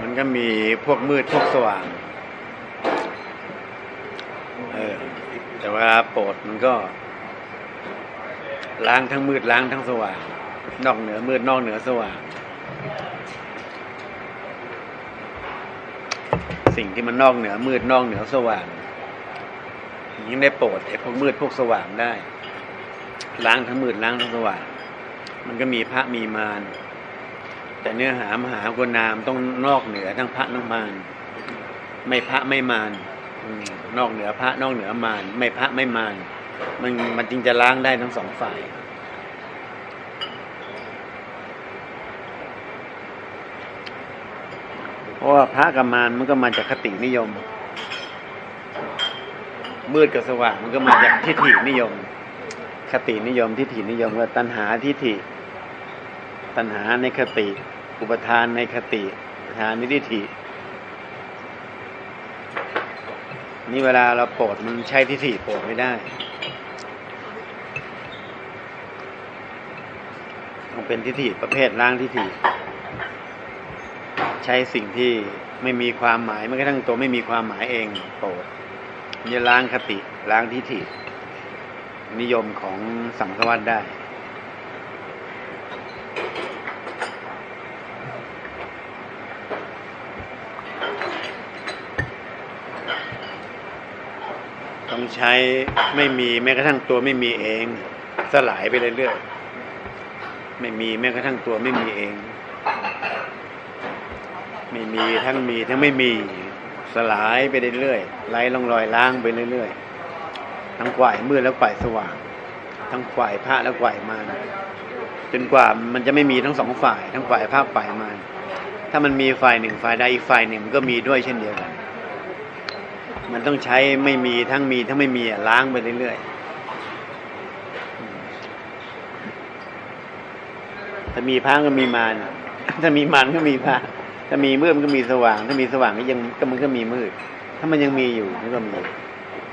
มันก็มีพวกมืดพวกสว่าง เออ แต่ว่าโปรดมันก็ ล้างทั้งมืดล้างทั้งสว่าง นอกเหนือมืดนอกเหนือสว่าง สิ่งที่มันนอกเหนือมืดนอกเหนือสว่างยิ่งได้โปรดไอ้พวกมืดพวกสว่างได้ ล้างทั้งมืดล้างทั้งสว่าง มันก็มีพระมีมาร แต่เนื้อหามหากนามต้องนอกเหนือทั้งพระทั้งมารไม่พระไม่มารนอกเหนือพระนอกเหนือมารไม่พระไม่มารมันมันจึงจะล้างได้ทั้งสองฝ่ายเพราะว่าพระกับมารมันก็มาจากคตินิยม มืดกับสว่างมันก็มาจากทิฏฐินิยม คตินิยมทิฏฐินิยมก็ตัณหาทิฏฐิตัณหาในคติ อุปทานในคติอุปทานในทิฐินี่เวลาเราโปรดมันใช้ทิฏฐิโปรดไม่ได้ต้องเป็นทิฏฐิประเภทล้างทิฏฐิใช้สิ่งที่ไม่มีความหมายแม้กระทั่งตัวไม่มีความหมายเองโปรดนจะล้างคติล้างทิฏฐินิยมของสังสวัตได้ ใช้ไม่มีแม้กระทั่งตัวไม่มีเอง สลายไปเรื่อยๆไม่มีแม้กระทั่งตัวไม่มีเอง ไม่มีทั้งมีทั้งไม่มีสลายไปเรื่อยๆไล่ลองรอยล้างไปเรื่อยๆทั้งฝ่ายมืดและฝ่ายสว่าง ทั้งฝ่ายพระและฝ่ายมารจนกว่ามันจะไม่มีทั้งสองฝ่าย ทั้งฝ่ายพระฝ่ายมารถ้ามันมีฝ่ายหนึ่งฝ่ายใดอีกฝ่ายหนึ่งก็มีด้วยเช่นเดียวกัน มันต้องใช้ไม่มีทั้งมีทั้งไม่มีล้างไปเรื่อยๆถ้ามีพระก็มีมารถ้ามีมารก็มีพระถ้ามีมืดมันก็มีสว่าง ถ้ามีสว่างก็ยังก็มันก็มีมืด ถ้ามันยังมีอยู่มันก็มี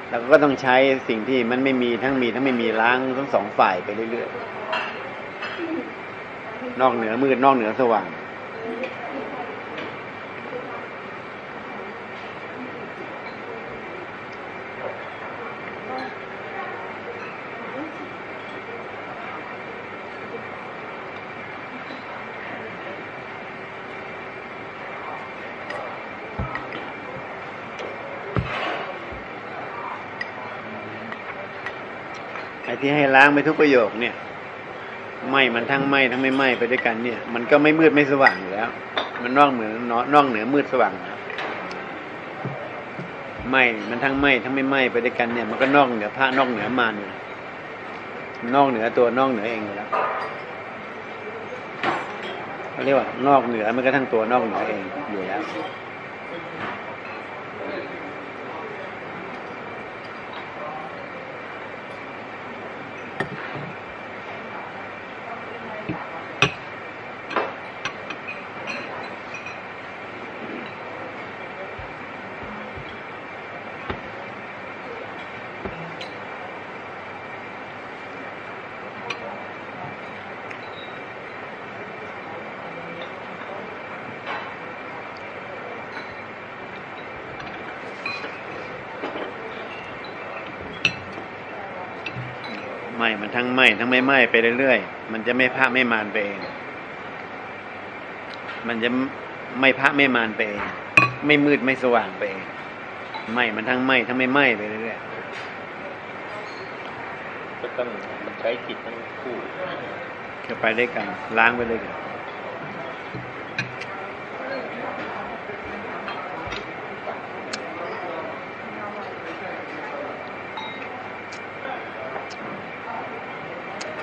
เราก็ต้องใช้สิ่งที่มันไม่มีทั้งมีทั้งไม่มีล้างทั้งสองฝ่ายไปเรื่อยๆนอกเหนือมืดนอกเหนือสว่าง ที่ให้ล้างไปทุกประโยคเนี่ยไหมมันทั้งไหมทั้งไม่ไหมไปด้วยกันเนี่ย มันก็ไม่มืดไม่สว่างอยู่แล้ว มันนอกเหนือนอกเหนือมืดสว่างไหมมันทั้งไหมทั้งไม่ไหมไปด้วยกันเนี่ย มันก็นอกเหนือพระนอกเหนือมารนอกเหนือตัวนอกเหนือเองอยู่แล้วเขาเรียกว่านอกเหนือมันก็ทั้งตัวนอกเหนือเองอยู่แล้ว ทั้งไหมทั้งไม่ไหมไปเรื่อยๆ มันจะไม่พระไม่มานไปเอง มันจะไม่พระไม่มานไปเอง ไม่มืดไม่สว่างไปเองไหมมันทั้งไหมทั้งไม่ไหมไปเรื่อยก็ต้องใช้จิตทั้งคู่ๆก็ไปด้วยกันล้างไปด้วยกัน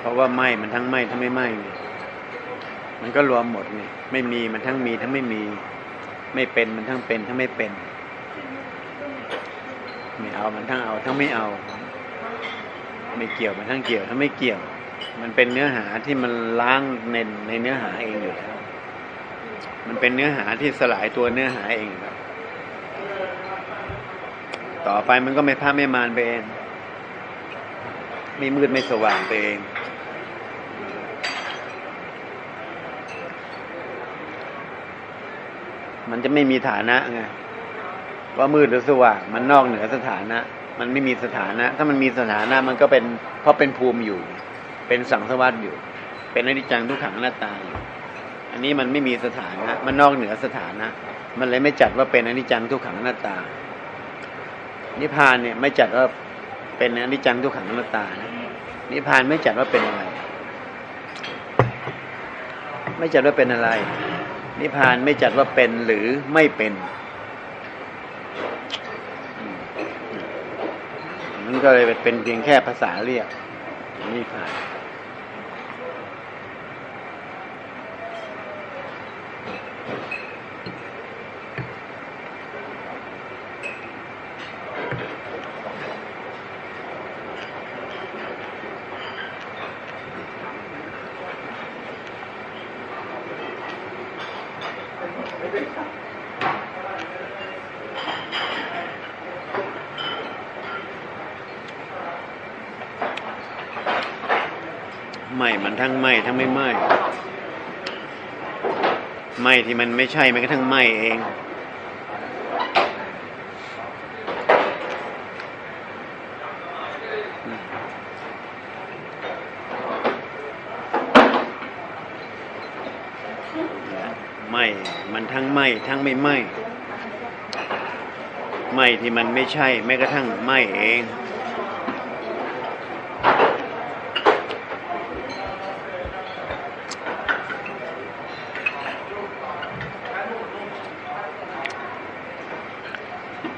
ราะว่าไหมมันทั้งไหมทั้งไม่ไหมมันก็รวมหมดไงไม่มีมันทั้งมีทั้งไม่มี ไม่เป็นมันทั้งเป็นทั้งไม่เป็นไม่เอามันทั้งเอาทั้งไม่เอา ไม่เกี่ยวมันทั้งเกี่ยวทั้งไม่เกี่ยว มันเป็นเนื้อหาที่มันล้างในในเนื้อหาเองอยู่แล้วมันเป็นเนื้อหาที่สลายตัวเนื้อหาเองอยู่แล้วต่อไปมันก็ไม่พาไม่มานไปเองไม่มืดไม่สว่างไปเอง มันจะไม่มีฐานะไงว่ามืดหรือสว่างมันนอกเหนือสถานะ มันไม่มีสถานะ ถ้ามันมีสถานะมันก็เป็นเพราะเป็นภูมิอยู่ เป็นสังสวัสดอยู่ เป็นอนิจจังทุกขังอนัตตาอยู่ อันนี้มันไม่มีสถานะ มันนอกเหนือสถานะ มันเลยไม่จัดว่าเป็นอนิจจังทุกขังอนัตตา นิพพานเนี่ยไม่จัดว่าเป็นอนิจจังทุกขังอนัตตานะนิพพานไม่จัดว่าเป็นอะไร ไม่จัดว่าเป็นอะไร นิพพานไม่จัดว่าเป็นหรือไม่เป็นมมันก็เลยเป็นเพียงแค่ภาษาเรียกนิพพาน ไหม่มันทั้งไหม่ทั้งไม่ไหม่ไหมที่มันไม่ใช่มันก็ทั้งไหม่เอง ไหม่มัน ทั้งไหม่ทั้งไม่ไหม่ไหม่ที่มันไม่ใช่แม้กระทั่งไหมเอง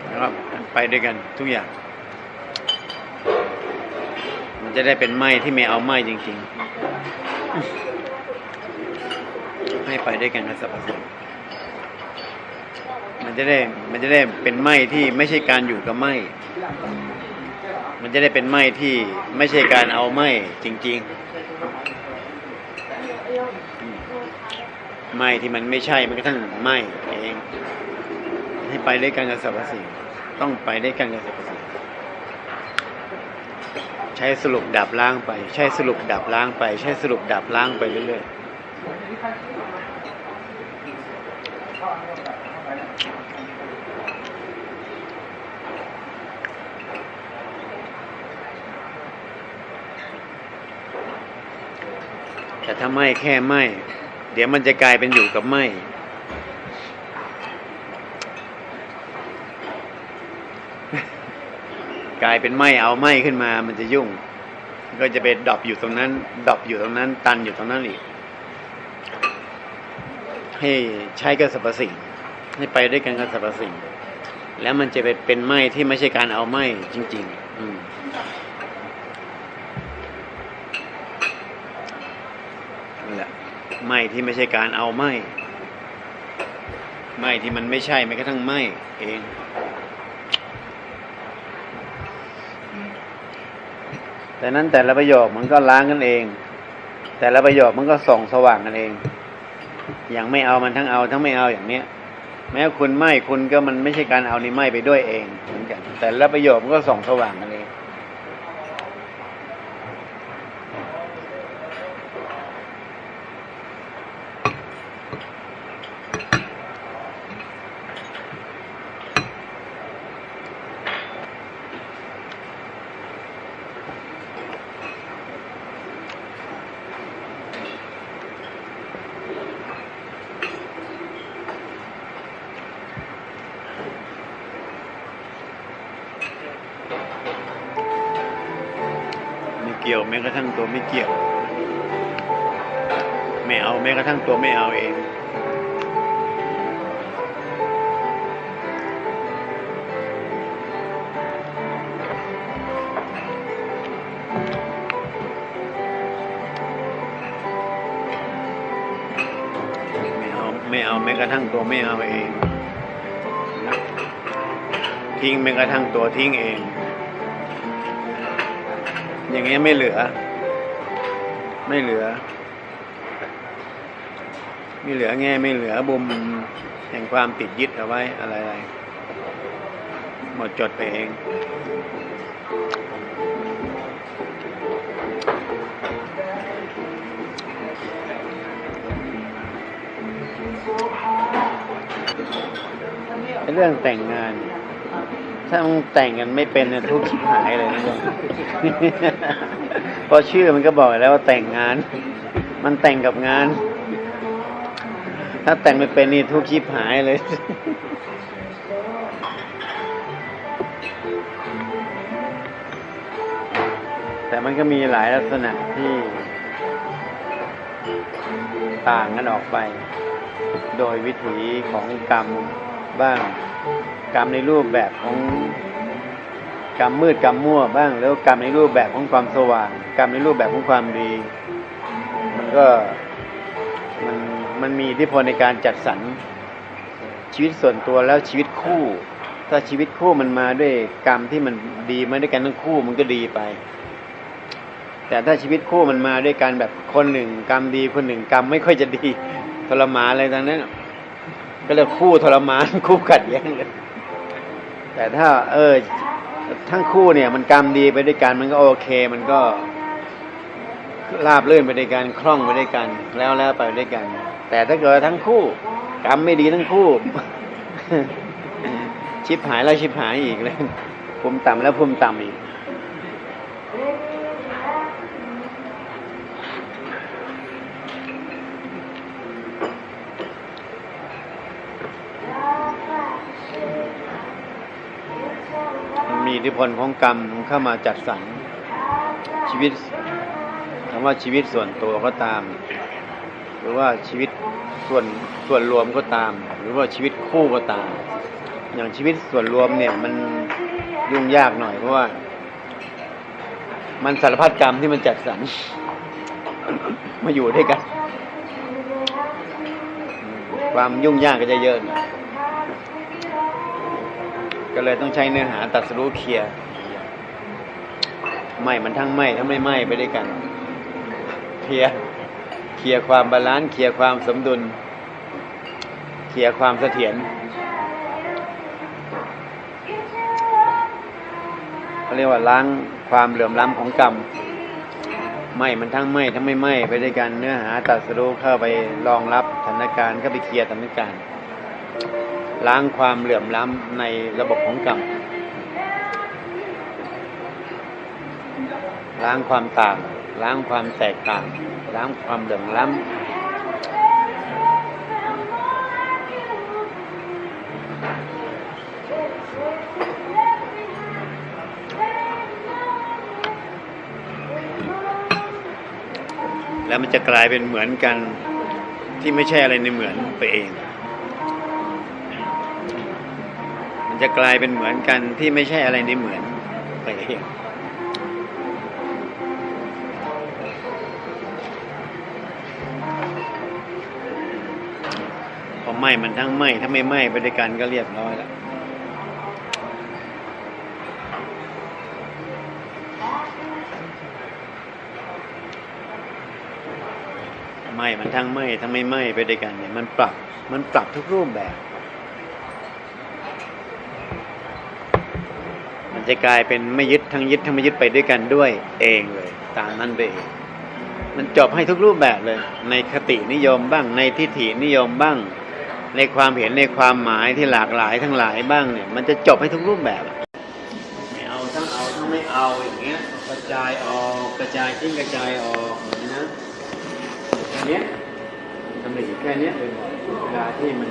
นะครับไปด้วยกันทุกอย่าง มันจะได้เป็นไหมที่ไม่เอาไหมจริง ๆ ให้ไปด้วยกันกับสรรพสิ่ง มันจะได้มันจะได้เป็นไหมที่ไม่ใช่การอยู่กับไหมมันจะได้เป็นไหมที่ไม่ใช่การเอาไหมจริง ๆ ไหมที่มันไม่ใช่มันก็ทั้งไหมเอง ให้ไปด้วยกันกับสรรพสิ่งต้องไปด้วยกันกับสรรพสิ่งใช้สรุปดับล้างไป ใช้สรุปดับล้างไป ใช้สรุปดับล้างไปเรื่อยๆ แต่ถ้าไม่แค่ไม่ เดี๋ยวมันจะกลายเป็นอยู่กับไม่กลายเป็นไหมเอาไหมขึ้นมา มันจะยุ่ง ก็จะไปดรอปอยู่ตรงนั้นดรอปอยู่ตรงนั้น ตันอยู่ตรงนั้นอีก ให้ใช้กับสรรพสิ่ง ให้ไปด้วยกันกับสรรพสิ่ง แล้วมันจะไปเป็นไหมที่ไม่ใช่การเอาไหมจริง ๆ อืมนั่นแหละ ไหมที่ไม่ใช่การเอาไหมไหมที่มันไม่ใช่แม้กระทั่งไหมเองแต่นั้นแต่ละประโยคมันก็ล้างกันเอง แต่ละประโยคมันก็ส่องสว่างกันเอง อย่างไม่เอามันทั้งเอาทั้งไม่เอาอย่างเนี้ย แม้คุณไม่คุณก็มันไม่ใช่การเอานี่ไม่ไปด้วยเองเหมือนกันแต่ละประโยคมันก็ส่องสว่างกันเอง ไม่เกี่ยวแม้กระทั่งตัวไม่เกี่ยว ไม่เอาแม้กระทั่งตัวไม่เอาเอง ไม่เอาไม่เอาแม้กระทั่งตัวไม่เอาเอง ทิ้งแม้กระทั่งตัวทิ้งเอง อย่างเงี้ยไม่เหลือ ไม่เหลือ ไม่เหลือแง่ไม่เหลือบุมแห่งความติดยึดเอาไว้อะไรๆหมดจดไปเองเรื่องแต่งงาน ถ้ามึงแต่งกันไม่เป็นเนี่ยทุกข์ชิบหายเลยนะเพราะชื่อมันก็บอกแล้วว่าแต่งงาน มันแต่งกับงาน ถ้าแต่งไม่เป็นนี่ทุกข์ชิบหายเลยแต่มันก็มีหลายลักษณะที่ต่างกันออกไป โดยวิถีของกรรมบ้าง กรรมในรูปแบบของกรรมมืดกรรมมั่วบ้าง แล้วกรรมในรูปแบบของความสว่าง กรรมในรูปแบบของความดี มันก็มันมันมีอิทธิพลในการจัดสรรชีวิตส่วนตัวแล้วชีวิตคู่ ถ้าชีวิตคู่มันมาด้วยกรรมที่มันดีมาด้วยกันทั้งคู่มันก็ดีไป แต่ถ้าชีวิตคู่มันมาด้วยกันแบบคนหนึ่งกรรมดีคนหนึ่งกรรมไม่ค่อยจะดีทรมานอะไรทั้งนั้นก็เรียกคู่ทรมานคู่ขัดแย้งกัน แต่ถ้าเออทั้งคู่เนี่ยมันกรรมดีไปด้วยกันมันก็โอเค มันก็ราบรื่นไปด้วยกันคล่องไปด้วยกัน แล้วแล้วไปด้วยกัน แต่ถ้าเกิดทั้งคู่ กรรมไม่ดีทั้งคู่ ชิบหายแล้วชิบหายอีกเลยภูมิต่ำแล้วภูมิต่ำอีก มีอิทธิพลของกรรมเข้ามาจัดสรรชีวิตคำว่าชีวิตส่วนตัวก็ตาม หรือว่าชีวิตส่วนส่วนรวมก็ตาม หรือว่าชีวิตคู่ก็ตาม อย่างชีวิตส่วนรวมเนี่ยมันยุ่งยากหน่อยเพราะว่า มันสารพัดกรรมที่มันจัดสรรมาอยู่ด้วยกัน ความยุ่งยากก็จะเยอะหน่อย ก็เลยต้องใช้เนื้อหาตัดสรู้เคลียร์ไม่มันทั้งไม่ทั้งไม่ไม่ไปด้วยกันเคลียร์เคลียร์ความบาลานซ์เคลียร์ความสมดุล เคลียร์ความเสถียรเขาเรียกว่าล้างความเหลื่อมล้ำของกรรมไม่มันทั้งไม่ทั้งไม่ไม่ไปด้วยกันเนื้อหาตัดสรู้เข้าไปรองรับสถานการณ์เข้าไปเคลียร์สถานการณ์ ล้างความเหลื่อมล้ำในระบบของกรรม ล้างความต่าง ล้างความแตกต่าง ล้างความเหลื่อมล้ำ แล้วมันจะกลายเป็นเหมือนกันที่ไม่ใช่อะไรในเหมือนไปเอง จะกลายเป็นเหมือนกันที่ไม่ใช่อะไรในเหมือนไปเองพอไหม้มันทั้งไหม้ถ้าไม่ไหม้ไปด้วยกันก็เรียบร้อยแล้วไหม้มันทั้งไหม้ทั้งไม่ไหม้ไปด้วยกันเนี่ยมันปรับมันปรับทุกรูปแบบ มัน จะกลายเป็นไม่ยึดทั้งยึดทั้งไม่ยึดไปด้วยกันด้วย เองเลยตามนั้นไปเองมันจบให้ทุกรูปแบบเลย ในคตินิยมบ้าง ในทิฏฐินิยมบ้าง ในความเห็นในความหมายที่หลากหลายทั้งหลายบ้างเนี่ย มันจะจบให้ทุกรูปแบบไม่เอาทั้งเอาทั้งไม่เอาอย่างเงี้ยกระจายออกกระจายทิ้งกระจายออกอย่างนี้นะแค่นี้ทำได้อยู่แค่นี้ยบ่อยเวลาที่มัน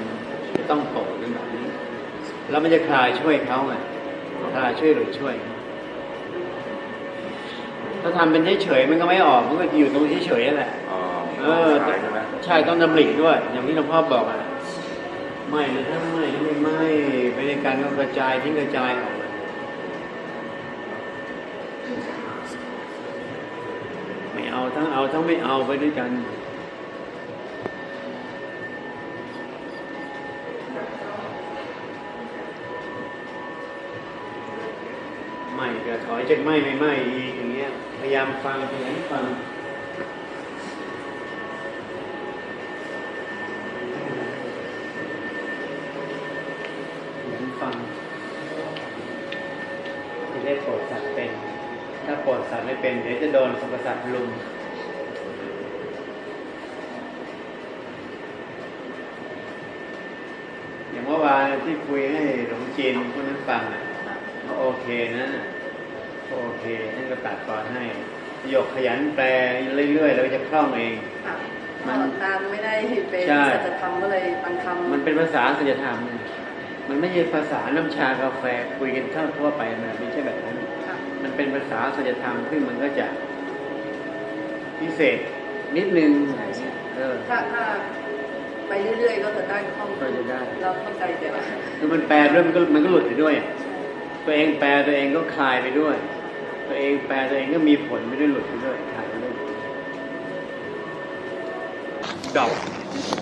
จะต้องโตกันแบบนี้แล้วมันจะคลายช่วยเขาไง ถ้าช่วยหรือช่วย ถ้าทำเป็นเฉยๆมันก็ไม่ออก มันก็อยู่ตรงเฉยๆนั่นแหละอ๋อเออหายใช่ไหมใช่ต้องดำริด้วย อย่างที่หลวงพ่อบอกอะไม่เลยถ้าไม่ไม่ไม่ไปในการก็กระจายทิ้งกระจายออกเลยไม่เอาทั้งเอาทั้งไม่เอาไปด้วยกัน ไม่ก็ถอยจากไม่ไม่ไม่อีกอย่างเงี้ย พยายามฟังพยายามฟังพยายามฟังจะได้โปรดสัตว์เป็น ถ้าโปรดสัตว์ไม่เป็น เดี๋ยวจะโดนสรรพสัตว์ลุมอย่างเมื่อวานที่คุยให้หลวงจีนคนนั้นฟังอะก็โอเคนะ โอเคท่านก็ตัดตอนให้ประโยคขยันแปลเรื่อยๆเราจะคล่องเองค่ะมันหลวงตาไม่ได้เป็นใช่สัจธรรมก็เลยบางคำมันเป็นภาษาสัจธรรมเนี่ยมันไม่ใช่ภาษาน้ำชากาแฟคุยกันเท่าทั่วไปนะไม่ใช่แบบนั้นค่ะมันเป็นภาษาสัจธรรมซึ่งมันก็จะพิเศษนิดนึงใช่ใช่เออถ้าถ้าไปเรื่อยๆก็จะได้คล่องก็จะได้ เราเข้าใจแต่ว่าคือมันแปลด้วยมันก็มันก็หลุดไปด้วยใช่ตัวเองแปลตัวเองก็คลายไปด้วย ตัวเองแปลตัวเองก็มีผลไม่ได้หลุดไปด้วยคลายไปด้วยดอก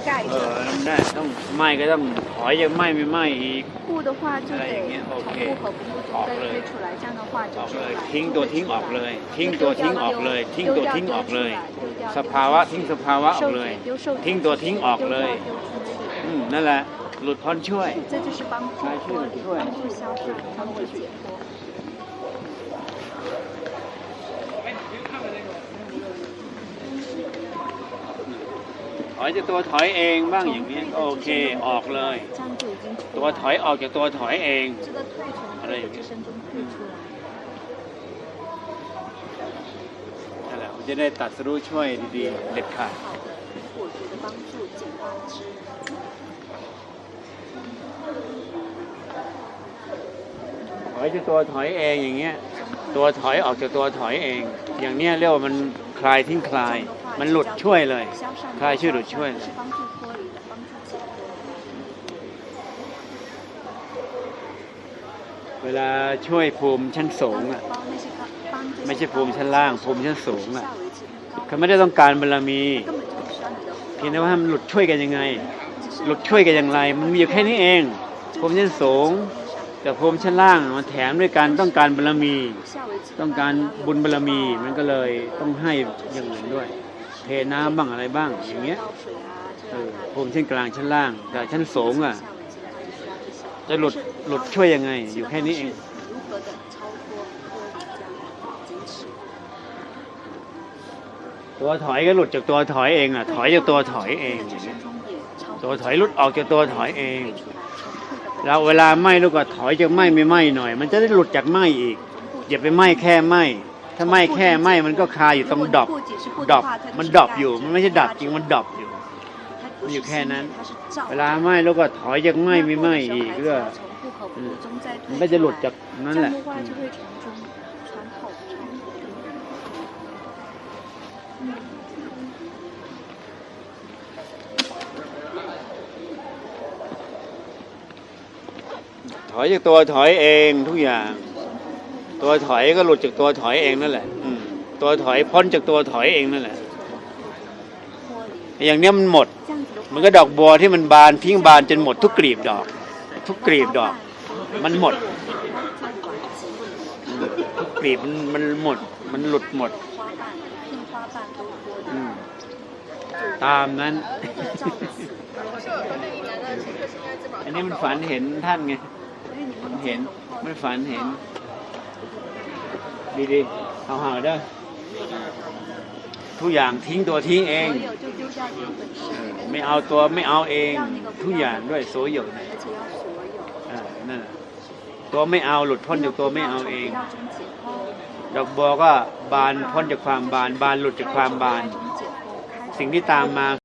盖 เอ 着 อได้ต้องไหม้ก็ต้องถอยยังไหม้ไม่ไหม้อีก 固的话就 อะไรอย่าง 得 เงี้ยโอ 从 เค 不和不不中再推出来，这样的话就 ออก 是 เลย 把 ทิ้ง 丢 ตัว 出 ทิ้งออก 来 เลย ทิ้ง 就 ตัว 丢 ทิ้ง 掉 ออกเลย 丢 ทิ้ง 丢 ตัว 掉 ทิ้งออก 丢 เล 出 ย 来丢掉 ส 丢 ภาวะ 出 ทิ้ง 去 สภาวะออก 受 เลย 体丢受 ทิ้ง 体 ตัวทิ้งออก 丢 เลย 掉丢出去 อืมนั่นแหละ หลุดพ้นช่วย 这就是帮助来去脱 ถอยจะตัวถอยเองบ้างอย่างนี้โอเคออกเลย ตัวถอยออกจากตัวถอยเองอะไรอย่างนี้นั่นแหละจะได้ตัดสู้ช่วยดีๆเด็ดขาดถอยจากตัวถอยเองอย่างเงี้ยตัวถอยออกจากตัวถอยเอง อย่างเนี้ยเรียกว่ามันคลายทิ้งคลาย มันหลุดช่วยเลยคลายชื่อหลุดช่วยเวลาช่วยภูมิชั้นสูงอะไม่ใช่ภูมิชั้นล่าง ภูมิชั้นสูงอะเขาไม่ได้ต้องการบารมีเพียงแต่ว่ามันหลุดช่วยกันยังไง หลุดช่วยกันอย่างไร มันมีอยู่แค่นี้เอง ภูมิชั้นสูงกับภูมิชั้นล่างมันแถมด้วยการต้องการบารมี ต้องการบุญบารมีมันก็เลยต้องให้อย่างนั้นด้วย เทน้ำบ้างอะไรบ้างอย่างเงี้ยเออผมชั้นกลางชั้นล่างแต่ชั้นสูงอะ จะหลุดหลุดช่วยยังไง อยู่แค่นี้เองตัวถอยก็หลุดจากตัวถอยเองอะ ถอยจากตัวถอยเอง ตัวถอยหลุดออกจากตัวถอยเองเราเวลาไหมลูกก็ถอยจากไหมไม่ไหมหน่อย มันจะได้หลุดจากไหมอีกอย่าไปไหมแค่ไหม ถ้าไหม้แค่ไหม้มันก็คาอยู่ตรงดอบดอบมันดอบอยู่ มันไม่ใช่ดับจริงมันดอบอยู่มันอยู่แค่นั้น เวลาไหม้แล้วก็ถอยจากไหม้ไม่ไหม้อีกเรื่มันก็จะหลุดจากนั่นแหละถอยจากตัวถอยเองทุกอย่าง ตัวถอยก็หลุดจากตัวถอยเองนั่นแหละตัวถอยพ้นจากตัวถอยเองนั่นแหละ อย่างนี้มันหมด มันก็ดอกบัวที่มันบานพิ้งบานจนหมดทุกกลีบดอก ทุกกลีบดอก มันหมดทุกกลีบมันมันหมด มันหลุดหมดตามนั้น อันนี้มันฝันเห็นท่านไง มันเห็น มันฝันเห็น ดีๆเอาหาได้ทุกอย่างทิ้งตัวทิ้งเอง ไม่เอาตัวไม่เอาเอง ทุกอย่างด้วยโสโยนนั่นตัวไม่เอาหลุดพ้นจากตัวไม่เอาเองดอกบัวก็บานพ้นจากความบาน บานหลุดจากความบาน สิ่งที่ตามมา